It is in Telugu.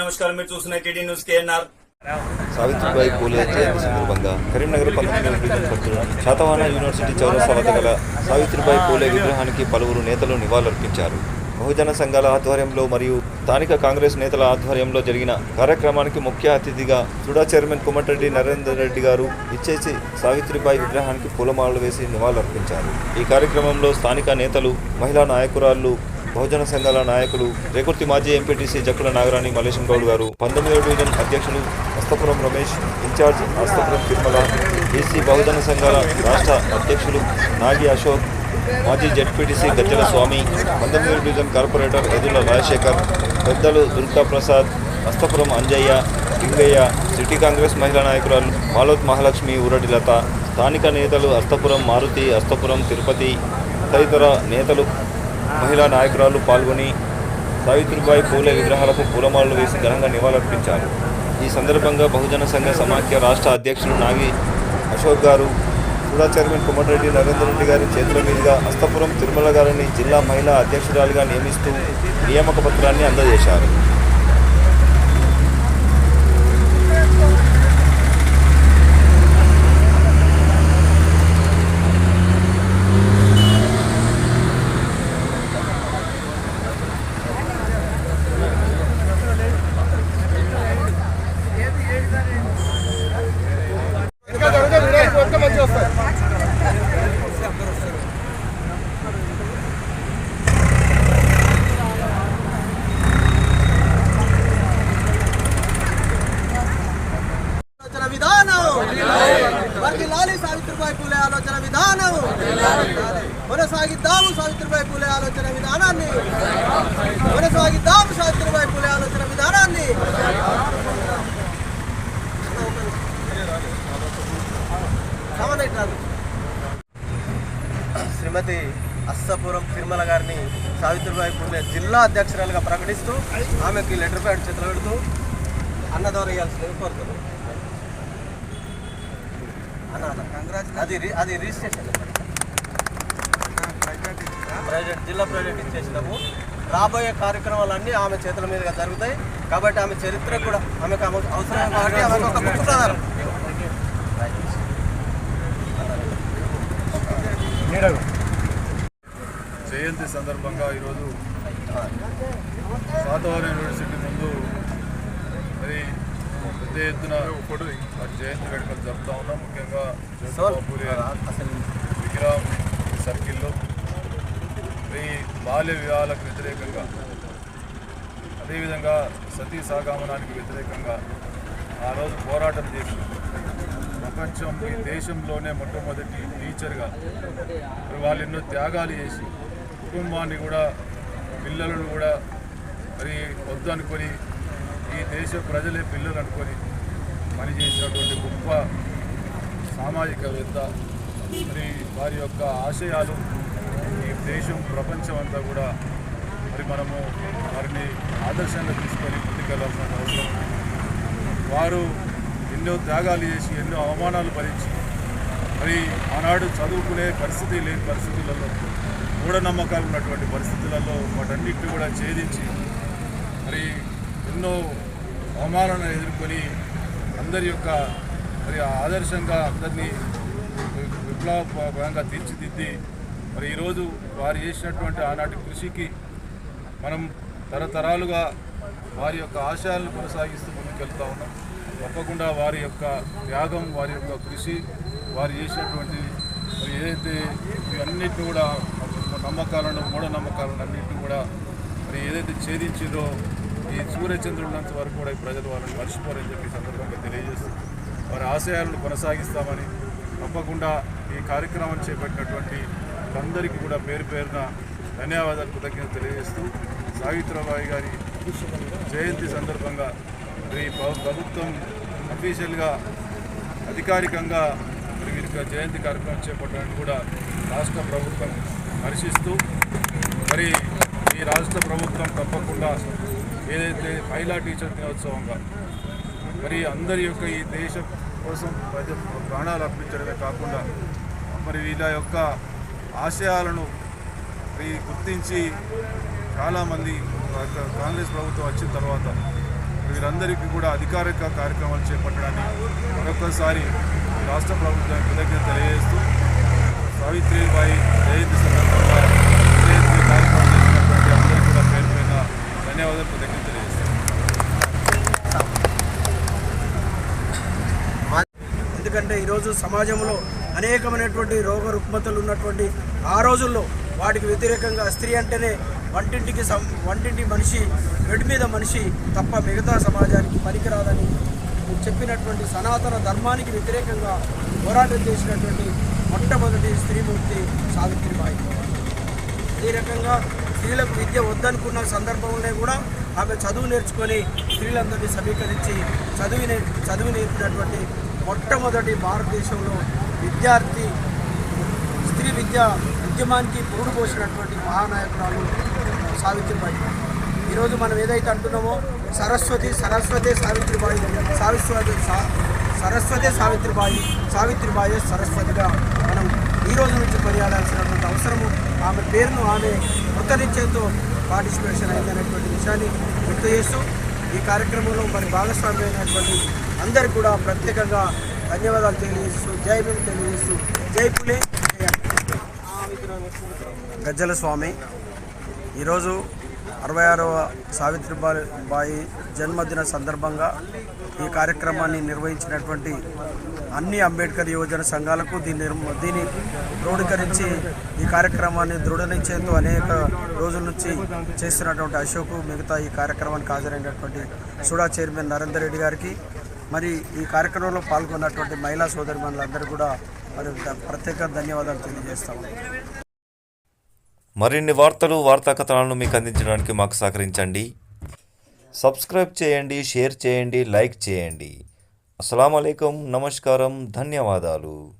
నమస్కారం. మీరు చూస్తున్న TD news KNR. Savitribai Phule జయంతి సందర్భంగా కరీంనగర్ పంతొమ్మిది శాతవాన శాతవాహన యూనివర్సిటీ చౌరస్తా వద్ద గల సావిత్రిబాయి పూలే విగ్రహానికి పలువురు నేతలు నివాళులర్పించారు. బహుజన సంఘాల ఆధ్వర్యంలో మరియు స్థానిక కాంగ్రెస్ నేతల ఆధ్వర్యంలో జరిగిన కార్యక్రమానికి ముఖ్య అతిథిగా సుడా చైర్మన్ కుమటరెడ్డి నరేందర్ రెడ్డి గారు ఇచ్చేసి సావిత్రిబాయి విగ్రహానికి పూలమాలలు వేసి నివాళులర్పించారు. ఈ కార్యక్రమంలో స్థానిక నేతలు మహిళా నాయకురాళ్ళు బహుజన సంఘాల నాయకులు రేకుర్తి మాజీ ఎంపీటీసీ జక్కుల నాగరాణి మల్లేశం గౌడ్ గారు పంతొమ్మిదవ డివిజన్ అధ్యక్షులు Astapuram Ramesh in charge Astapuram Tirumala BC బహుజన సంఘాల రాష్ట్ర అధ్యక్షులు నాగి అశోక్ మాజీ జడ్పీటీసీ గజ్జల స్వామి పంతొమ్మిదవ డివిజన్ కార్పొరేటర్ ఎదుల రాజశేఖర్ పెద్దలు దుర్గా ప్రసాద్ అస్తపురం అంజయ్య లింగయ్య సిటీ కాంగ్రెస్ మహిళా నాయకురాలు మాలోత్ మహాలక్ష్మి ఊరడి లత స్థానిక నేతలు అస్తపురం మారుతి అస్తపురం తిరుపతి తదితర నేతలు మహిళా నాయకురాలు పాల్గొని సావిత్రిబాయి పూలే విగ్రహాలకు పూలమాలలు వేసి ఘనంగా నివాళులర్పించారు. ఈ సందర్భంగా బహుజన సంఘ సమాఖ్య రాష్ట్ర అధ్యక్షులు నాగి అశోక్ గారు సుడా చైర్మన్ కుమటిరెడ్డి నరేందర్ రెడ్డి గారి చేతుల మీదుగా అస్తపురం తిరుమల గారిని జిల్లా మహిళా అధ్యక్షురాలిగా నియమిస్తూ నియామక పత్రాన్ని అందజేశారు. అస్సపురం తిరుమల గారిని సావిత్రిబాయి పూర్ణే జిల్లా అధ్యక్షురాలుగా ప్రకటిస్తూ ఆమెకి లెటర్ ప్యాడ్ చేతులు పెడుతూ అన్నదానం ఇవ్వాల్సింది కోరుతున్నాను అది అది రిజిస్ట్రేషన్. ప్రైవేట్ జిల్లా ప్రైవేట్ ఇచ్చేసినాము. రాబోయే కార్యక్రమాలన్నీ ఆమె చేతుల మీదుగా జరుగుతాయి. కాబట్టి ఆమె చరిత్ర కూడా ఆమెకు అవసరం కాబట్టి ఆమెకు ఒక బుక్ ప్రధానం. జయంతి సందర్భంగా ఈరోజు శాతవాహన యూనివర్సిటీ ముందు మరి పెద్ద ఎత్తున జయంతి వేడుకలు జరుపుతా ఉన్నాం. ముఖ్యంగా విగ్రహం సర్కిల్లో. మరి బాల్య వివాహాలకు వ్యతిరేకంగా అదేవిధంగా సతీ సాగమనానికి వ్యతిరేకంగా ఆ రోజు పోరాటం చేసి ప్రపంచం ఈ దేశంలోనే మొట్టమొదటి టీచర్గా వాళ్ళు ఎన్నో త్యాగాలు చేసి కుటుంబాన్ని కూడా పిల్లలను కూడా మరి వద్దు అనుకొని ఈ దేశ ప్రజలే పిల్లలు అనుకొని పనిచేసినటువంటి గొప్ప సామాజికవేత్త. మరి వారి యొక్క ఆశయాలు ఈ దేశం ప్రపంచం అంతా కూడా మరి మనము వారిని ఆదర్శంగా తీసుకొని ముందుకెళ్ళాల్సిన అవసరం. వారు ఎన్నో త్యాగాలు చేసి ఎన్నో అవమానాలు భరించి మరి ఆనాడు చదువుకునే పరిస్థితి లేని పరిస్థితులలో మూఢనమ్మకాలు ఉన్నటువంటి పరిస్థితులలో వాటన్నిటిని కూడా ఛేదించి మరి ఎన్నో అవమానాలను ఎదుర్కొని అందరి యొక్క మరి ఆదర్శంగా అందరినీ విప్లవపరంగా తీర్చిదిద్ది మరి ఈరోజు వారు చేసినటువంటి ఆనాటి కృషికి మనం తరతరాలుగా వారి యొక్క ఆశయాలను కొనసాగిస్తూ ముందుకెళ్తా ఉన్నాం. తప్పకుండా వారి యొక్క త్యాగం వారి యొక్క కృషి వారు చేసినటువంటి మరి ఏదైతే ఇవన్నిటిని కూడా నమ్మకాలను మూఢనమ్మకాలను అన్నింటినీ కూడా మరి ఏదైతే ఛేదించిందో ఈ సూర్యచంద్రుడినంత వరకు కూడా ఈ ప్రజలు వాళ్ళని మర్చిపోరని చెప్పి సందర్భంగా తెలియజేస్తూ వారి ఆశయాలను కొనసాగిస్తామని తప్పకుండా ఈ కార్యక్రమం చేపట్టినటువంటి అందరికీ కూడా పేరు పేరున ధన్యవాదాలు కృతజ్ఞతలు తెలియజేస్తూ సావిత్రిబాయి గారి జయంతి సందర్భంగా ఈ ప్రభుత్వం అఫీషియల్గా అధికారికంగా మరి జయంతి కార్యక్రమం చేపట్టడానికి కూడా రాష్ట్ర ప్రభుత్వం హర్షిస్తూ మరి ఈ రాష్ట్ర ప్రభుత్వం తప్పకుండా ఏదైతే మహిళా టీచర్ దినోత్సవంగా మరి అందరి యొక్క ఈ దేశం కోసం ప్రాణాలు అర్పించడమే కాకుండా మరి వీళ్ళ యొక్క ఆశయాలను గుర్తించి చాలామంది కాంగ్రెస్ ప్రభుత్వం వచ్చిన తర్వాత వీరందరికీ కూడా అధికారిక కార్యక్రమాలు చేపట్టడానికి మరొకసారి రాష్ట్ర ప్రభుత్వం కృతజ్ఞత తెలియజేస్తూ సావిత్రిబాయి జయంతి సందర్భంగా జయంతి కార్యక్రమం చేసినటువంటి అందరికీ కూడా పేరు పైన ధన్యవాదాలు కృతజ్ఞత తెలియజేస్తాను ఎందుకంటే ఈరోజు సమాజంలో అనేకమైనటువంటి రోగ రుగ్మతలు ఉన్నటువంటి ఆ రోజుల్లో వాటికి వ్యతిరేకంగా స్త్రీ అంటేనే వంటింటికి సం వంటింటి మనిషి బెడ్ మీద మనిషి తప్ప మిగతా సమాజానికి పనికిరాదని చెప్పినటువంటి సనాతన ధర్మానికి వ్యతిరేకంగా పోరాటం చేసినటువంటి మొట్టమొదటి స్త్రీమూర్తి సావిత్రిబాయి. ఈ రకంగా స్త్రీలకు విద్య వద్దనుకున్న సందర్భంలో కూడా ఆమె చదువు నేర్చుకొని స్త్రీలందరినీ సమీకరించి చదువు నే చదువు నేర్పినటువంటి మొట్టమొదటి భారతదేశంలో విద్యార్థి స్త్రీ విద్య ఉద్యమానికి పూడు పోసినటువంటి మహానాయకురాలు సావిత్రిబాయి. ఈరోజు మనం ఏదైతే అంటున్నామో సరస్వతి సరస్వతి సావిత్రిబాయి సావిత్రి సా- సరస్వతి సావిత్రిబాయి సావిత్రిబాయి సరస్వతిగా మనం ఈ రోజు నుంచి కొనియాడాల్సినటువంటి అవసరము. ఆమె పేరును ఆమె కృతనిశ్చయంతో పార్టిసిపేషన్ అయిందనేటువంటి విషయాన్ని గుర్తు చేస్తూ ఈ కార్యక్రమంలో మరి భాగస్వామి అయినటువంటి అందరికీ కూడా ప్రత్యేకంగా ధన్యవాదాలు తెలియజేస్తూ జై భీమ్ తెలియజేస్తూ జై పులే. గజ్జల స్వామి ఈరోజు అరవై ఆరవ సావిత్రిబాయి బాయి జన్మదిన సందర్భంగా ఈ కార్యక్రమాన్ని నిర్వహించినటువంటి అన్ని అంబేద్కర్ యువజన సంఘాలకు దీన్ని దీన్ని క్రోడీకరించి ఈ కార్యక్రమాన్ని దృఢ నిశ్చయంతో అనేక రోజుల నుంచి చేస్తున్నటువంటి అశోక్ మిగతా ఈ కార్యక్రమానికి హాజరైనటువంటి సుడా చైర్మన్ నరేందర్ రెడ్డి గారికి మరి ఈ కార్యక్రమంలో పాల్గొన్నటువంటి మహిళా సోదరిమణులందరూ కూడా మరి ప్రత్యేక ధన్యవాదాలు తెలియజేస్తాము మరిన్ని వార్తలు వార్తా కథనాలను మీకు అందించడానికి మాకు సహకరించండి. సబ్స్క్రైబ్ చేయండి షేర్ చేయండి లైక్ చేయండి. అస్సలం నమస్కారం ధన్యవాదాలు.